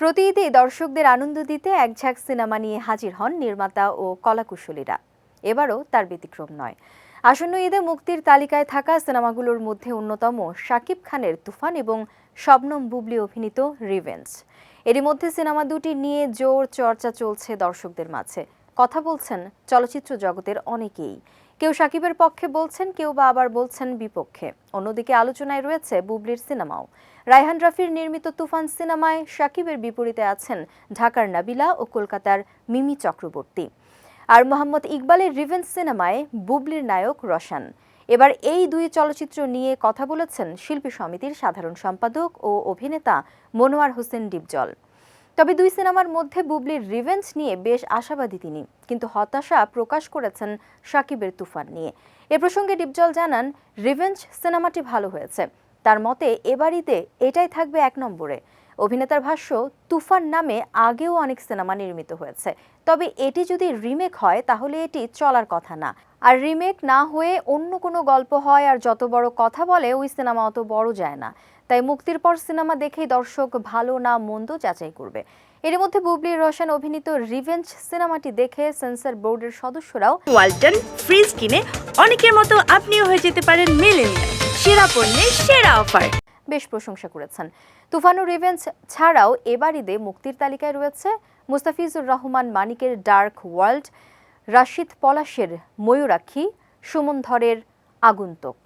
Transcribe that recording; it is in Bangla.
প্রতি ঈদে দর্শকদের আনন্দ দিতে এক ঝাঁক সিনেমা নিয়ে হাজির হন নির্মাতা ও কলাকুশলীরা। এবারও তার ব্যতিক্রম নয়। আসন্ন ঈদে মুক্তির তালিকায় থাকা সিনেমাগুলোর মধ্যে অন্যতম শাকিব খানের তুফান এবং শবনম বুবলি অভিনীত রিভেঞ্জ। এরই মধ্যে সিনেমা দুটি নিয়ে জোর চর্চা চলছে দর্শকদের মাঝে। কথা বলছেন চলচ্চিত্র জগতের অনেকেই। কেউ সাকিবের পক্ষে বলছেন, কেউ বা আবার বলছেন বিপক্ষে। অন্যদিকে আলোচনায় রয়েছে বুবলির সিনেমাও। রায়হান রাফির নির্মিত তুফান সিনেমায় সাকিবের বিপরীতে আছেন ঢাকার নাবিলা ও কলকাতার মিমি চক্রবর্তী। আর মোহাম্মদ ইকবালের রিভেন্স সিনেমায় বুবলির নায়ক রশান। এবার এই দুই চলচ্চিত্র নিয়ে কথা বলেছেন শিল্পী সমিতির সাধারণ সম্পাদক ও অভিনেতা মনোয়ার হোসেন ডিপজল। তবে দুই সিনেমার মধ্যে বুবলির রিভেঞ্জ নিয়ে বেশ আশাবাদী তিনি। কিন্তু হতাশা প্রকাশ করেছেন সাকিবের তুফান নিয়ে। এ প্রসঙ্গে ডিপজল জানান, রিভেঞ্জ সিনেমাটি ভালো হয়েছে। তার মতে, এবারিতে এটাই থাকবে এক নম্বরে। অভিনেতার ভাষ্য, তুফান নামে আগেও অনেক সিনেমা নির্মিত হয়েছে। তবে এটি যদি রিমেক হয়, তাহলে এটি চলার কথা না। আর রিমেক না হয়ে অন্য কোনো গল্প হয় আর যত বড় কথা বলে ওই সিনেমা অত বড় যায় না। তাই মুক্তির পর সিনেমা দেখেই দর্শক ভালো না মন্দ যাচাই করবে। এর মধ্যে বুবলি রোশন অভিনীত রিভেঞ্জ সিনেমাটি দেখে সেন্সর বোর্ডের সদস্যরাও ওয়ালটন ফ্রিজ কিনে অনেকের মতো আপনিও হয়ে যেতে পারেন মিলেনিয়াল। সেরা পণ্যের সেরা অফার। বেশ প্রশংসা করেছেন। তুফান রিভেঞ্জ ছাড়াও এবার ঈদে মুক্তির তালিকায় রয়েছে মুস্তাফিজুর রহমান মানিকের ডার্ক ওয়ার্ল্ড রাশিদ পলাশের ময়ূরাক্ষী সুমন ধরের আগন্তুক।